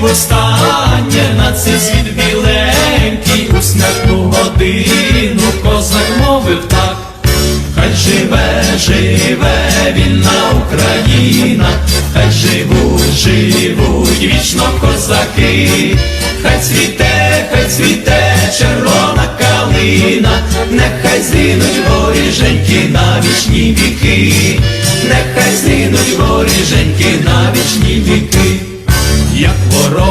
востаннє на цей світ біленький, у смертну годину козак мовив так. Хай живе, живе вільна Україна, хай живуть, живуть вічно козаки, хай цвіте, хай цвіте червона калина, нехай згинуть воріженьки на вічні віки, нехай згинуть воріженьки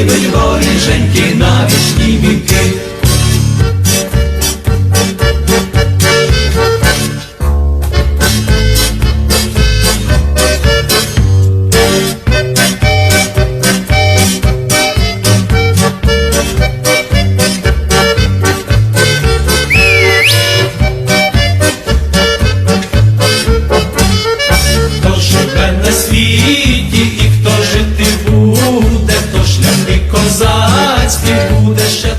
воріженьки на the show.